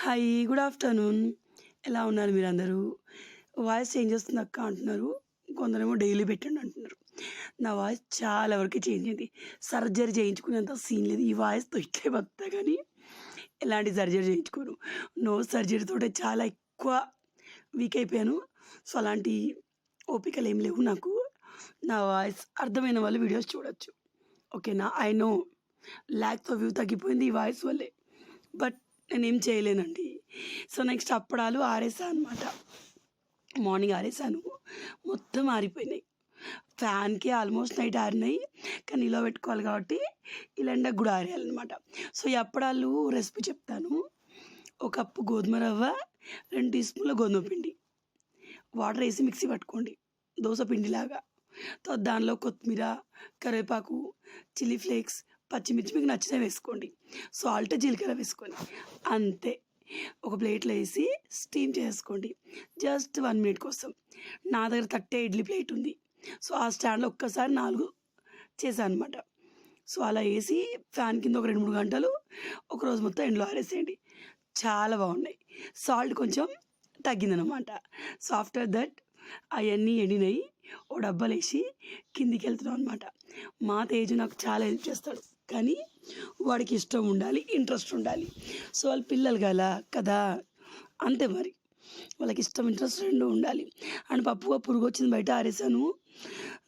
Hi good afternoon. ఎలా ఉన్నారు మీరందరూ? వాయిస్ చేంజ్ వస్తుంది అక్క అంటున్నారు. కొందరేమో డైలీ పెట్టండి అంటున్నారు. నా వాయిస్ చాలా వరకు చేంజ్ అయింది. సర్జరీ చేయించుకునేంత సీన్ లేదు. ఈ వాయిస్తో ఇట్లే బతుకుతా కానీ ఎలాంటి సర్జరీ చేయించుకోను. నో సర్జరీతో చాలా ఎక్కువ వీక్ అయిపోయాను. సో అలాంటి ఓపికలు ఏం లేవు నాకు. నా వాయిస్ అర్థమైన వాళ్ళు వీడియోస్ చూడొచ్చు. ఓకేనా? I know lakhs of view తగ్గిపోయింది ఈ వాయిస్ వల్లే. బట్ నేనేం చేయలేనండి. సో నెక్స్ట్ అప్పడాలు ఆరేసా అనమాట మార్నింగ్ ఆరేసాను. మొత్తం ఆరిపోయినాయి. ఫ్యాన్కి ఆల్మోస్ట్ నైట్ ఆరినాయి. కానీ ఇలా పెట్టుకోవాలి కాబట్టి ఇలా కూడా ఆరేయాలన్నమాట. సో ఈ అప్పడాలు రెసిపీ చెప్తాను. ఒక కప్పు గోధుమ రవ్వ రెండు టీ స్పూన్ల గోధుమ పిండి. వాటర్ వేసి మిక్సీ పట్టుకోండి. దోశ పిండిలాగా. దానిలో కొత్తిమీర కరివేపాకు చిల్లీ ఫ్లేక్స్ పచ్చిమిర్చి మీకు నచ్చినవి వేసుకోండి. సాల్ట్ జీలకర్ర వేసుకోండి అంతే. ఒక ప్లేట్లో వేసి స్టీమ్ చేసుకోండి. జస్ట్ వన్ మినిట్ కోసం. నా దగ్గర తట్టే ఇడ్లీ ప్లేట్ ఉంది. సో ఆ స్టాండ్లో ఒక్కసారి నాలుగు చేశాను అనమాట సో అలా వేసి ఫ్యాన్ కింద ఒక రెండు మూడు గంటలు ఒక రోజు మొత్తం ఎండలో ఆరేసేయండి. చాలా బాగున్నాయి. సాల్ట్ కొంచెం తగ్గిందనమాట సో ఆఫ్టర్ దట్ అవన్నీ ఎండినాయి. ఓ డబ్బాలు వేసి కిందికి వెళ్తున్నాం అనమాట మా తేజు నాకు చాలా హెల్ప్ చేస్తాడు. కానీ వాడికి ఇష్టం ఉండాలి ఇంట్రెస్ట్ ఉండాలి. సో వాళ్ళ పిల్లలు గల కదా అంతే మరి. వాళ్ళకి ఇష్టం ఇంట్రెస్ట్ రెండు ఉండాలి. అండ్ పప్పుగా పురుగు వచ్చింది బయట ఆరేసాను.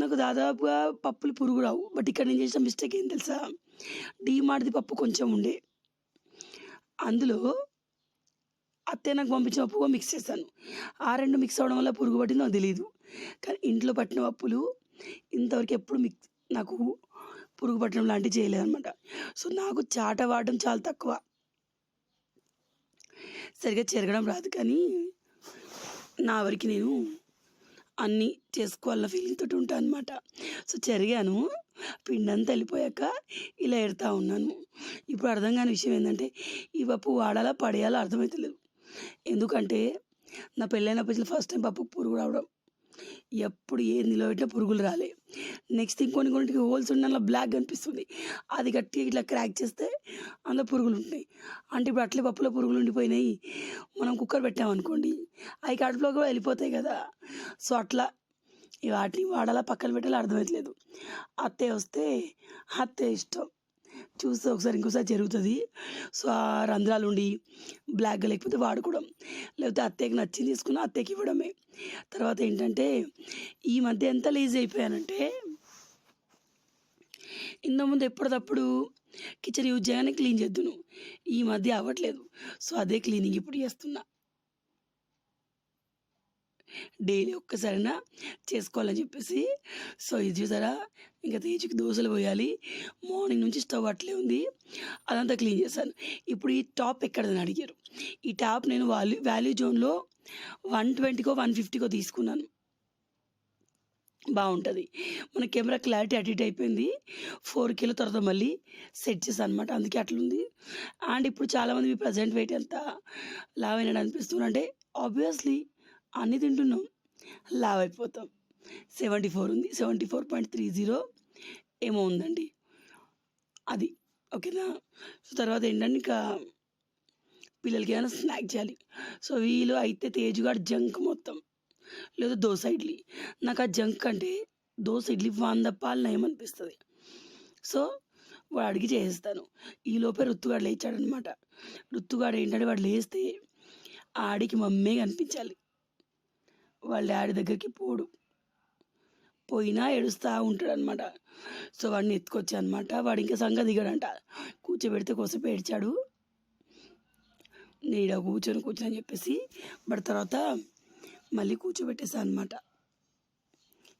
నాకు దాదాపుగా పప్పులు పురుగు రావు. బట్ ఇక్కడ నేను చేసిన మిస్టేక్ ఏం తెలుసా? డీమార్ట్ది పప్పు కొంచెం ఉండే. అందులో అత్తే నాకు పంపించిన పప్పుగా మిక్స్ చేశాను. ఆ రెండు మిక్స్ అవ్వడం వల్ల పురుగు పట్టింది నాకు తెలియదు కానీ ఇంట్లో పట్టిన పప్పులు ఇంతవరకు ఎప్పుడు మిక్స్ నాకు పురుగు పట్టడం లాంటివి చేయలేదన్నమాట. సో నాకు చాట వాడడం చాలా తక్కువ. సరిగ్గా చెరగడం రాదు కానీ నా వరకు నేను అన్నీ చేసుకోవాలన్న ఫీలింగ్ తోటి ఉంటాను అనమాట సో చెరిగాను పిండి అంతా వెళ్ళిపోయాక ఇలా ఎడతా ఉన్నాను. ఇప్పుడు అర్థం కాని విషయం ఏంటంటే ఈ పప్పు వాడాలా పడేయాలా అర్థమవుతలేదు ఎందుకంటే నా పెళ్ళైన పెళ్ళైనప్పుడు ఫస్ట్ టైం పప్పు పురుగు రావడం ఎప్పుడు ఏం నిలబెట్టినా పురుగులు రాలే. నెక్స్ట్ ఇంకొన్ని కొన్నిటికి హోల్స్ ఉన్న అందులో బ్లాక్ కనిపిస్తుంది. అది కట్టి ఇట్లా క్రాక్ చేస్తే అందులో పురుగులు ఉంటాయి అంటే ఇప్పుడు అట్లే పప్పులో పురుగులు ఉండిపోయినాయి. మనం కుక్కర్ పెట్టామనుకోండి అవి కడుపులో కూడా వెళ్ళిపోతాయి కదా. సో అట్లా ఈ వాటిని వాడాలా పక్కన పెట్టాలో అర్థమవుతలేదు అత్తయ్య వస్తే అత్తయ్య ఇష్టం. చూస్తే ఒకసారి ఇంకోసారి జరుగుతుంది. సో ఆ రంధ్రాలు ఉండి బ్లాక్గా లేకపోతే వాడుకోవడం లేకపోతే అత్తయ్యకి నచ్చింది తీసుకున్న అత్తయ్యకి ఇవ్వడమే. తర్వాత ఏంటంటే ఈ మధ్య ఎంత లేజీ అయిపోయానంటే ఇంతకుముందు ఎప్పటికప్పుడు కిచెన్ యూజ్ చేయగానే క్లీన్ చేద్దును. ఈ మధ్య అవ్వట్లేదు. సో అదే క్లీనింగ్ ఇప్పుడు చేస్తున్నా. డైలీ ఒక్కసారైనా చేసుకోవాలని చెప్పేసి. సో ఇది చూసారా? ఇంకా తేజుకి దోశలు పోయాలి. మార్నింగ్ నుంచి స్టవ్ అట్లే ఉంది. అదంతా క్లీన్ చేశాను. ఇప్పుడు ఈ టాప్ ఎక్కడదని అడిగారు. ఈ టాప్ నేను వాల్యూ వాల్యూ జోన్లో వన్ ట్వంటీకో వన్ ఫిఫ్టీకో తీసుకున్నాను. బాగుంటుంది. మన కెమెరా క్లారిటీ అడిట్ అయిపోయింది. ఫోర్ కిలో తర్వాత మళ్ళీ సెట్ చేశాను అనమాట అందుకే అట్లుంది. అండ్ ఇప్పుడు చాలామంది మీ ప్రజెంట్ వెయిట్ ఎంత? లావ్ అయినాడు అనిపిస్తుంది. అంటే ఆబ్వియస్లీ అన్నీ తింటున్నాం. లావ్ అయిపోతాం. సెవెంటీ ఫోర్ ఉంది. Seventy four point three zero ఏమో ఉందండి. అది. ఓకేనా? సో తర్వాత ఏంటంటే ఇంకా పిల్లలకి ఏమైనా స్నాక్ చేయాలి. సో వీళ్ళు అయితే తేజుగాడు జంక్ మొత్తం. లేదా దోశ ఇడ్లీ. నాకు ఆ జంక్ అంటే దోశ ఇడ్లీ వంద పాలు నయమనిపిస్తుంది సో వాడు అడిగి చేసేస్తాను. ఈ లోపే రుత్తుగాడు లేచాడనమాట రుత్తుగాడు ఏంటంటే వాడు లేస్తే ఆడికి మమ్మే కనిపించాలి. వాళ్ళ డాడీ దగ్గరికి పోడు. పోయినా ఏడుస్తూ ఉంటాడు అనమాట సో వాడిని ఎత్తుకొచ్చా అనమాట వాడు ఇంకా సంగ దిగాడంట. కూర్చోబెడితే కోసేపు ఏడ్చాడు. నీడ కూర్చొని కూర్చొని అని చెప్పేసి బట్ తర్వాత మళ్ళీ కూర్చోబెట్టేసా అనమాట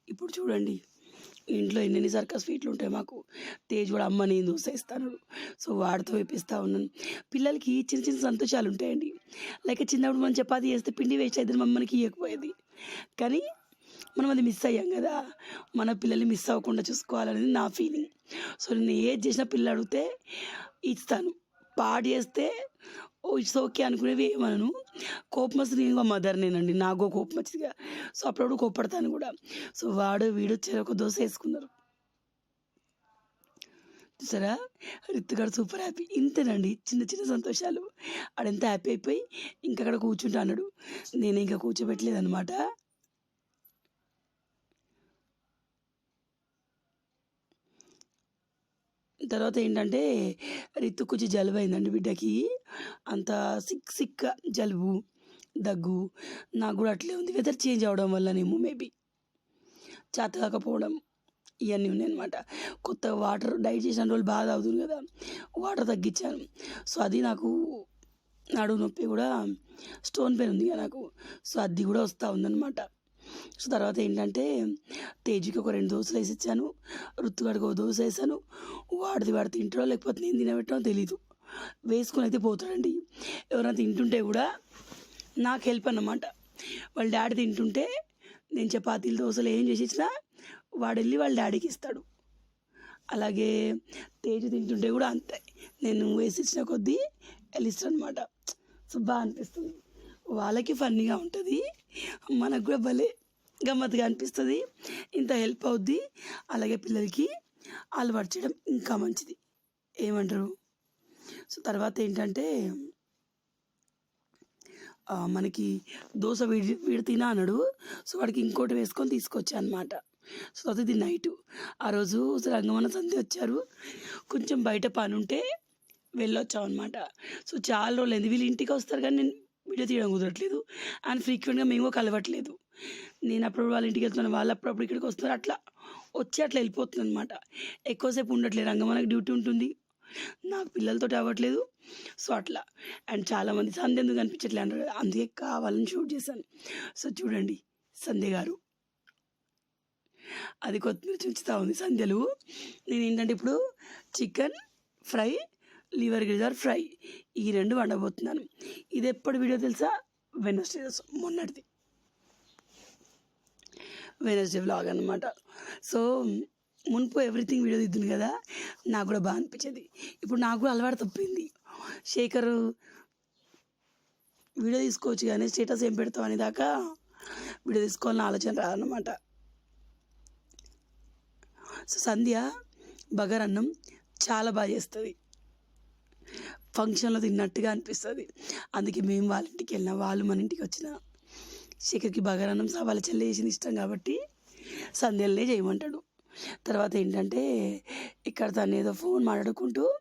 ఇప్పుడు చూడండి ఇంట్లో ఎన్ని సర్కస్ స్వీట్లు ఉంటాయి మాకు. తేజ్ కూడా అమ్మ నేను దోశ సో వాడితో వేపిస్తూ ఉన్నాను. పిల్లలకి చిన్న చిన్న సంతోషాలు ఉంటాయండి. లైక్ చిన్నప్పుడు మనం చపాతి చేస్తే పిండి వేస్ట్ అయితే మమ్మల్ని ఇవ్వకపోయేది కానీ మనం అది మిస్ అయ్యాం కదా. మన పిల్లల్ని మిస్ అవ్వకుండా చూసుకోవాలనేది నా ఫీలింగ్ సో నేను ఏది చేసినా పిల్లలు అడిగితే ఇస్తాను. పాడు చేస్తే ఓ ఇట్స్ ఓకే అనుకునేవి ఏమనను. కోపం వస్తుంది నేను మా మదర్ నేనండి. నాకు కోపం వచ్చిందిగా. సో అప్పుడప్పుడు కోపడతాను కూడా. సో వాడు వీడు చెరొక దోశ వేసుకున్నారు. చూసారా? రిత్తుగాడు సూపర్ హ్యాపీ. ఇంతేనండి. చిన్న చిన్న సంతోషాలు. ఆడెంత హ్యాపీ అయిపోయి ఇంకా అక్కడ కూర్చుంటా అన్నాడు. నేను ఇంకా కూర్చోబెట్టలేదు అనమాట తర్వాత ఏంటంటే రిత్తు కొంచెం జలుబు అయిందండి బిడ్డకి. అంత సిక్ సిక్ జలుబు దగ్గు. నాకు కూడా అట్లే ఉంది. వెదర్ చేంజ్ అవడం వల్లనేమో మేబీ చేత కాకపోవడం ఇవన్నీ ఉన్నాయన్నమాట. కొత్త వాటర్ డైట్ చేసిన రోజులు బాగా తాగుతుంది కదా వాటర్ తగ్గించాను సో అది నాకు నడుము నొప్పి కూడా స్టోన్ పెయిన్ ఉంది కదా నాకు. సో అది కూడా వస్తూ ఉందన్నమాట. సో తర్వాత ఏంటంటే తేజుకి ఒక రెండు దోశలు వేసి ఇచ్చాను రుత్తుగాడికి ఒక దోశ వేసాను. వాడిది వాడు తింటాడో లేకపోతే నేను తినబెట్టాడో తెలీదు. వేసుకొని అయితే పోతాడండి. ఎవరైనా తింటుంటే కూడా నాకు హెల్ప్ అన్నమాట. వాళ్ళ డాడీ తింటుంటే నేను చపాతీలు దోశలు ఏం చేసి ఇచ్చినా వాడు వెళ్ళి వాళ్ళ డాడీకి ఇస్తాడు. అలాగే తేజు తింటుంటే కూడా అంతే. నేను వేసి ఇచ్చిన కొద్దీ వెళ్ళిస్తాను అనమాట సో బాగా అనిపిస్తుంది. వాళ్ళకి ఫన్నీగా ఉంటుంది. మనకు కూడా భలే గమ్మత్తుగా అనిపిస్తుంది. ఇంత హెల్ప్ అవుద్ది. అలాగే పిల్లలకి అలవాటు చేయడం ఇంకా మంచిది. ఏమంటారు? సో తర్వాత ఏంటంటే మనకి దోశ వీడి వీడి తినా అన్నాడు. సో వాడికి ఇంకోటి వేసుకొని తీసుకొచ్చా అనమాట సో అది ఇది ఆ రోజు రంగమన్న సంధి వచ్చారు. కొంచెం బయట పని ఉంటే వెళ్ళొచ్చాం అనమాట సో చాలా రోజులు అయింది వీళ్ళు ఇంటికి వస్తారు కానీ నేను వీడియో తీయడం కుదరట్లేదు. అండ్ ఫ్రీక్వెంట్గా మేము కలవట్లేదు. నేను అప్పుడు వాళ్ళ ఇంటికి వెళ్తున్నాను. వాళ్ళు అప్పుడప్పుడు ఇక్కడికి వస్తున్నారు. అట్లా వచ్చి అట్లా వెళ్ళిపోతుంది అనమాట ఎక్కువసేపు ఉండట్లేదు. రంగమన్నకి డ్యూటీ ఉంటుంది. నాకు పిల్లలతో అవ్వట్లేదు. సో అట్లా. అండ్ చాలామంది సంధ్య ఎందుకు కనిపించట్లే అంటారు అందుకే కావాలని షూట్ చేశాను. సో చూడండి సంధ్య గారు. అది కొత్తిమీర చుంచుతా ఉంది సంధ్యలు. నేను ఏంటంటే ఇప్పుడు చికెన్ ఫ్రై లివర్ గిజర్ ఫ్రై ఈ రెండు వండబోతున్నాను. ఇది ఎప్పుడు వీడియో తెలుసా? వెనస్డే మొన్నటిది. వెనస్డే వ్లాగ్ అనమాట సో మున్పు ఎవ్రీథింగ్ వీడియో దిద్దును కదా నాకు కూడా బాగా అనిపించేది. ఇప్పుడు నాకు కూడా అలవాటు తప్పింది. శేఖర్ వీడియో తీసుకోవచ్చు కానీ స్టేటస్ ఏం పెడతావు అనే దాకా వీడియో తీసుకోవాలని ఆలోచన రాదనమాట సో సంధ్య బగారన్నం చాలా బాగా చేస్తుంది. ఫంక్షన్లో తిన్నట్టుగా అనిపిస్తుంది. అందుకే మేము వాళ్ళ ఇంటికి వెళ్ళినా వాళ్ళు మన ఇంటికి వచ్చిన శిఖర్కి బగారన్నం స- వాళ్ళ చెల్లి చేసింది ఇష్టం కాబట్టి సంధ్యలనే చేయమంటాడు. తర్వాత ఏంటంటే ఇక్కడ తను ఏదో ఫోన్ మాట్లాడుకుంటూ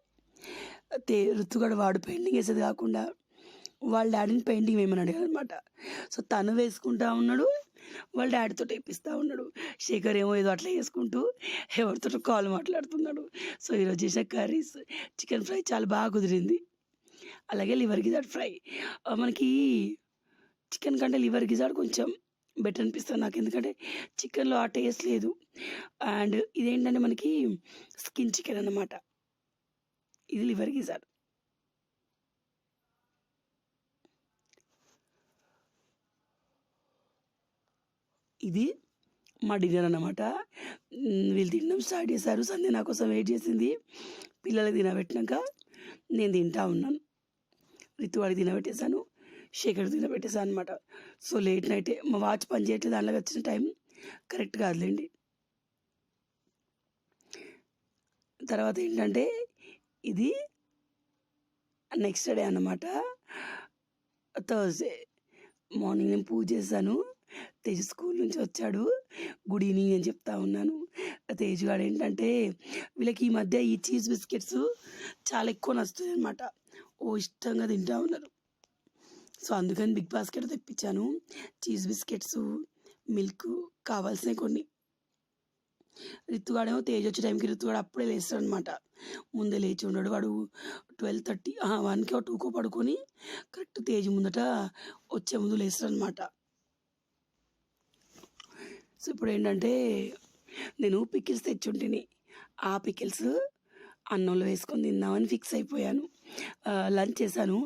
తే రుతుగడ వాడు పెయింటింగ్ వేసేది కాకుండా వాళ్ళ డాడీని పెయింటింగ్ వేయమని అడిగాడు అనమాట సో తను వేసుకుంటా ఉన్నాడు వాళ్ళ డాడీతో వేపిస్తూ ఉన్నాడు. శేఖర్ ఏమో ఏదో అట్లా వేసుకుంటూ ఎవరితో కాల్ మాట్లాడుతున్నాడు. సో ఈరోజు చేసిన కర్రీస్ చికెన్ ఫ్రై చాలా బాగా కుదిరింది. అలాగే లివర్ గిజాడ్ ఫ్రై. మనకి చికెన్ కంటే లివర్ గిజాడ్ కొంచెం బెటర్ అనిపిస్తుంది నాకు. ఎందుకంటే చికెన్లో ఆ టేస్ట్ లేదు. అండ్ ఇదేంటంటే మనకి స్కిన్ చికెన్ అన్నమాట. ఇది లివర్ గిజాడ్. ఇది మా డిన్నర్ అన్నమాట. వీళ్ళు తినడం స్టార్ట్ చేశారు. సంధ్య నా కోసం వెయిట్ చేసింది. పిల్లలకి తినబెట్టినాక నేను తింటా ఉన్నాను. రితువాడికి తినబెట్టేశాను. శేఖర్ తినబెట్టేశాను అనమాట సో లేట్ నైటే మా వాచ్ పని చేయట్లేదు. దాంట్లో వచ్చిన టైం కరెక్ట్ కాదులేండి. తర్వాత ఏంటంటే ఇది నెక్స్ట్ డే అన్నమాట. థర్స్డే మార్నింగ్ నేను పూజ చేశాను. తేజ్ స్కూల్ నుంచి వచ్చాడు. గుడ్ ఈవినింగ్ అని చెప్తా ఉన్నాను. తేజ్ గాడు ఏంటంటే వీళ్ళకి ఈ మధ్య ఈ చీజ్ బిస్కెట్స్ చాలా ఎక్కువ నచ్చుతుంది అనమాట ఓ ఇష్టంగా తింటా ఉన్నారు. సో అందుకని బిగ్ బాస్కెట్ తెప్పించాను. చీజ్ బిస్కెట్స్ మిల్క్ కావాల్సినవి కొన్ని. రిత్తుగాడేమో తేజ్ వచ్చే టైంకి రిత్తుగాడు అప్పుడే లేస్తాడు అనమాట ముందే లేచి ఉన్నాడు వాడు. ట్వెల్వ్ థర్టీ వన్కి టూకో పడుకొని కరెక్ట్ తేజ్ ముందట వచ్చే ముందు లేస్తాడు అనమాట సో ఇప్పుడు ఏంటంటే నేను పికిల్స్ తెచ్చుంటిని. ఆ పికిల్స్ అన్నంలో వేసుకొని తిందామని ఫిక్స్ అయిపోయాను. లంచ్ చేశాను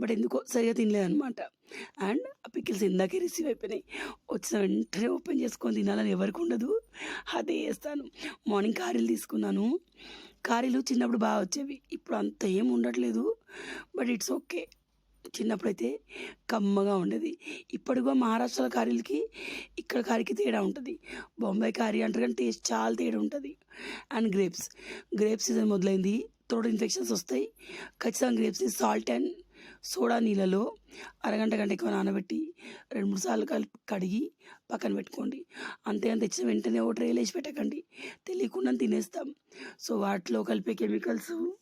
బట్ ఎందుకో సరిగా తినలేదు అనమాట అండ్ ఆ పికిల్స్ ఇందాకే రిసీవ్ అయిపోయినాయి. వచ్చిన వెంటనే ఓపెన్ చేసుకొని తినాలని ఎవరికి ఉండదు. అదే చేస్తాను. మార్నింగ్ కారీలు తీసుకున్నాను. కారీలు చిన్నప్పుడు బాగా వచ్చేవి. ఇప్పుడు అంత ఏం ఉండట్లేదు. But it's okay. చిన్నప్పుడైతే కమ్మగా ఉండేది. ఇప్పటికో మహారాష్ట్ర కర్రీలకి ఇక్కడ కర్రీకి తేడా ఉంటుంది. బొంబాయి కర్రీ అంటారు కానీ టేస్ట్ చాలా తేడా ఉంటుంది. And grapes. గ్రేప్స్ సీజన్ మొదలైంది. థ్రోట్ ఇన్ఫెక్షన్స్ వస్తాయి. ఖచ్చితంగా గ్రేప్స్ని సాల్ట్ అండ్ సోడా నీళ్ళలో అరగంట గంట ఎక్కువ నానబెట్టి రెండు మూడు సార్లు కలిపి కడిగి పక్కన పెట్టుకోండి. అంతే తెచ్చిన వెంటనే ఓ ట్రేలో వేసి పెట్టకండి. తెలియకుండా తినేస్తాం. సో వాటిలో కలిపే కెమికల్స్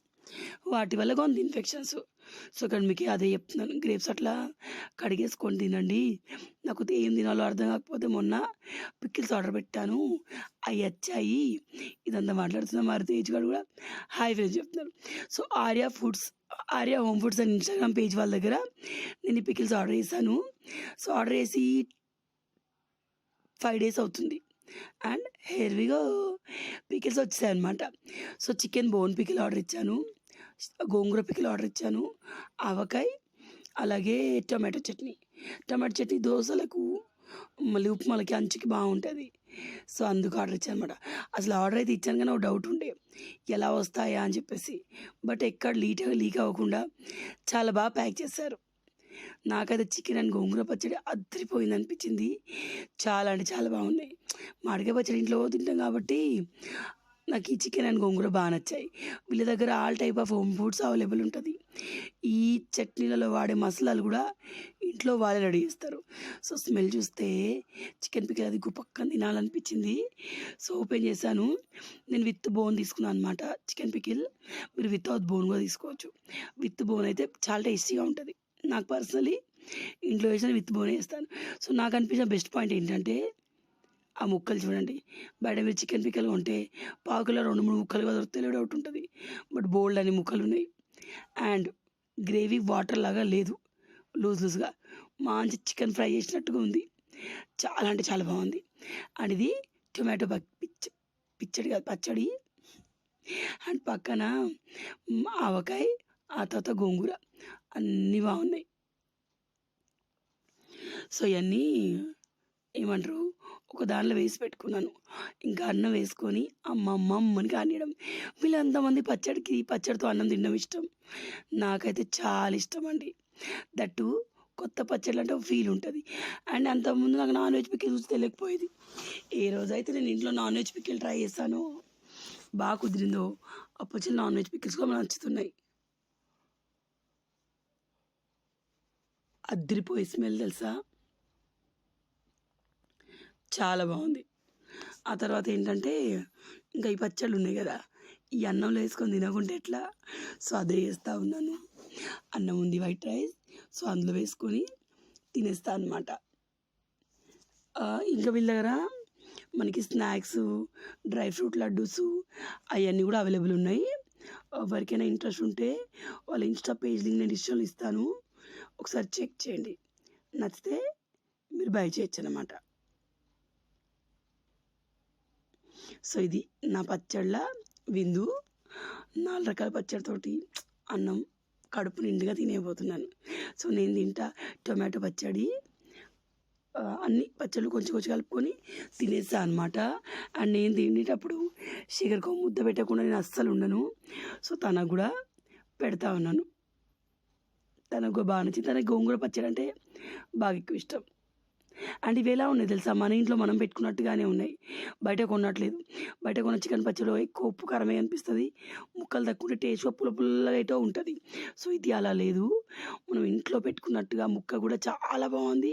వాటి వల్ల కొంత ఇన్ఫెక్షన్స్. సో ఇక్కడ మీకు అదే చెప్తున్నాను గ్రేప్స్ అట్లా కడిగేసుకొని తినండి. నాకు ఏం తినాలో అర్థం కాకపోతే మొన్న పిక్కిల్స్ ఆర్డర్ పెట్టాను. అవి వచ్చాయి. ఇదంతా మాట్లాడుతున్నా మరి తేజ్ గారు కూడా హాయ్ ఫ్రెండ్స్ చెప్తున్నారు. So Arya Foods Arya Home Foods అని ఇన్స్టాగ్రామ్ పేజ్ వాళ్ళ దగ్గర నేను ఈ పికిల్స్ ఆర్డర్ చేశాను. సో ఆర్డర్ చేసి ఫైవ్ డేస్ అవుతుంది. అండ్ హెర్వీగా పికిల్స్ వచ్చాయి అనమాట so chicken bone pickle order ఇచ్చాను. గోంగూర పికిల్ ఆర్డర్ ఇచ్చాను. ఆవకాయ అలాగే టమాటో చట్నీ. టమాటో చట్నీ దోశలకు మళ్ళీ ఉప్మాలకి అంచుకి బాగుంటుంది. సో అందుకు ఆర్డర్ ఇచ్చాను అనమాట అసలు ఆర్డర్ అయితే ఇచ్చాను కానీ ఒక డౌట్ ఉండే. ఎలా వస్తాయా అని చెప్పేసి. బట్ ఎక్కడ లీట్ లీక్ అవ్వకుండా చాలా బాగా ప్యాక్ చేశారు. నాకైతే చికెన్ అండ్ గోంగూర పచ్చడి అద్దరిపోయింది అనిపించింది. చాలా అంటే చాలా బాగున్నాయి. మామిడికాయ పచ్చడి ఇంట్లో తింటాం కాబట్టి నాకు ఈ చికెన్ అండ్ గోంగూర బాగా నచ్చాయి. వీళ్ళ దగ్గర all type of home foods available ఉంటుంది. ఈ చట్నీలలో వాడే మసాలాలు కూడా ఇంట్లో వాళ్ళే రెడీ చేస్తారు. సో స్మెల్ చూస్తే చికెన్ పిక్కలు అది పక్కన తినాలనిపించింది. సో ఓపెన్ చేశాను. నేను విత్ బోన్ తీసుకున్నాను అనమాట చికెన్ పికిల్. మీరు వితౌట్ బోన్ కూడా తీసుకోవచ్చు. విత్ బోన్ అయితే చాలా టేస్టీగా ఉంటుంది. నాకు పర్సనలీ ఇంట్లో వేసిన విత్ బోన్ వేస్తాను సో నాకు అనిపించిన బెస్ట్ పాయింట్ ఏంటంటే ఆ ముక్కలు చూడండి. బయట మీరు చికెన్ పిక్కలు కొంటే పాకులో రెండు మూడు ముక్కలుగా దొరుకుతాయి డౌట్ ఉంటుంది. బట్ బోల్డ్ అని ముక్కలు ఉన్నాయి. అండ్ గ్రేవీ వాటర్ లాగా లేదు. లూజ్ లూజ్గా. మంచి చికెన్ ఫ్రై చేసినట్టుగా ఉంది. చాలా అంటే చాలా బాగుంది. అండ్ ఇది టొమాటో పిచ్చ పిచ్చడి కాదు పచ్చడి. అండ్ పక్కన ఆవకాయ ఆ తర్వాత గోంగూర. అన్నీ బాగున్నాయి. సో ఇవన్నీ ఏమంటారు? ఒక దానిలో వేసి పెట్టుకున్నాను. ఇంకా అన్నం వేసుకొని అమ్మ అమ్మని కానియడం. వీళ్ళంతమంది పచ్చడికి పచ్చడితో అన్నం తినడం ఇష్టం. నాకైతే చాలా ఇష్టం అండి దట్టు కొత్త పచ్చళ్ళు అంటే ఒక ఫీల్ ఉంటుంది. అండ్ అంతకుముందు నాకు నాన్ వెజ్ పిక్కిల్ చూసి తెలియకపోయేది. ఏ రోజైతే నేను ఇంట్లో నాన్ వెజ్ పిక్కిల్ ట్రై చేశానో బాగా కుదిరిందో అప్పచ్చి నాన్ వెజ్ పిక్కిల్స్ కూడా నచ్చుతున్నాయి. అద్దరిపోయే స్మెల్ తెలుసా? చాలా బాగుంది. ఆ తర్వాత ఏంటంటే ఇంకా ఈ పచ్చళ్ళు ఉన్నాయి కదా ఈ అన్నంలో వేసుకొని తినకుంటే ఎట్లా? సో అదే చేస్తూ ఉన్నాను. అన్నం ఉంది వైట్ రైస్ సో అందులో వేసుకొని తినేస్తా అనమాట ఇంకా వీళ్ళ దగ్గర మనకి స్నాక్స్ డ్రై ఫ్రూట్ లడ్డూస్ అవన్నీ కూడా అవైలబుల్ ఉన్నాయి. ఎవరికైనా ఇంట్రెస్ట్ ఉంటే వాళ్ళ ఇన్స్టా పేజ్ లింక్ నేను డిస్టల్ ఇస్తాను. ఒకసారి చెక్ చేయండి. నచ్చితే మీరు బై చేయొచ్చు అనమాట సో ఇది నా పచ్చళ్ళ విందు. నాలుగు రకాల పచ్చడితోటి అన్నం కడుపు నిండుగా తినేయబోతున్నాను. సో నేను తింటా టొమాటో పచ్చడి. అన్ని పచ్చళ్ళు కొంచెం కొంచెం కలుపుకొని తినేస్తా అనమాట అండ్ నేను తినేటప్పుడు షుగర్కి ముద్ద పెట్టకుండా నేను అస్సలు ఉండను. సో తనకు కూడా పెడతా ఉన్నాను. తనకు బాగా నచ్చింది. తనకు గోంగూర పచ్చడి అంటే బాగా ఎక్కువ ఇష్టం. అండ్ ఇవి ఎలా ఉన్నాయి తెలుసా? మన ఇంట్లో మనం పెట్టుకున్నట్టుగానే ఉన్నాయి. బయట కొనట్లేదు. బయట కొన్న చికెన్ పచ్చడిలో ఎక్కువ ఉప్పు కారమే అనిపిస్తుంది. ముక్కలు తక్కువ టేస్ట్ పుల్ల పుల్లగా అయితే ఉంటుంది. సో ఇది అలా లేదు. మనం ఇంట్లో పెట్టుకున్నట్టుగా ముక్క కూడా చాలా బాగుంది.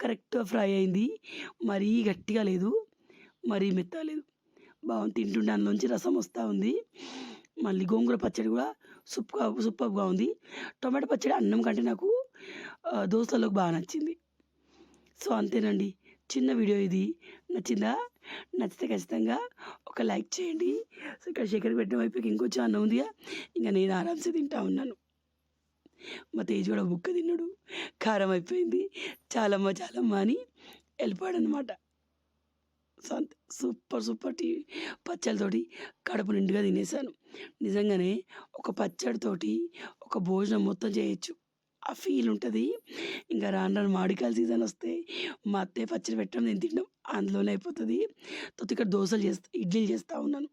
కరెక్ట్గా ఫ్రై అయింది. మరీ గట్టిగా లేదు. మరీ మెత్త లేదు. బాగుంది. తింటుంటే అందులోంచి రసం వస్తూ ఉంది. మళ్ళీ గోంగూర పచ్చడి కూడా సూపర్ సూపర్గా ఉంది. టొమాటో పచ్చడి అన్నం కంటే నాకు దోశలోకి బాగా నచ్చింది. సో అంతేనండి. చిన్న వీడియో ఇది. నచ్చిందా? నచ్చితే ఖచ్చితంగా ఒక లైక్ చేయండి. సో ఇక్కడ శేఖర్ పెట్టిన వైపుకి ఇంకో అన్నం ఉందిగా ఇంకా నేను ఆరామ్సే తింటా ఉన్నాను. మా తేజ్ కూడా బుక్క తిన్నాడు. కారం అయిపోయింది. చాలమ్మ చాలమ్మ అని వెళ్ళిపోయాడనమాట సో అంతే. సూపర్ సూపర్ టీ పచ్చళ్ళతోటి కడుపు నిండుగా తినేసాను నిజంగానే ఒక పచ్చడితోటి ఒక భోజనం మొత్తం చేయొచ్చు. ఆ ఫీల్ ఉంటుంది. ఇంకా రాను రాను మామిడికాయల సీజన్ వస్తే మా అత్తయ్య పచ్చడి పెట్టడం నేను తినడం అందులోనే అయిపోతుంది. తర్వాత ఇక్కడ దోశలు చేస్తా ఇడ్లీలు చేస్తూ ఉన్నాను.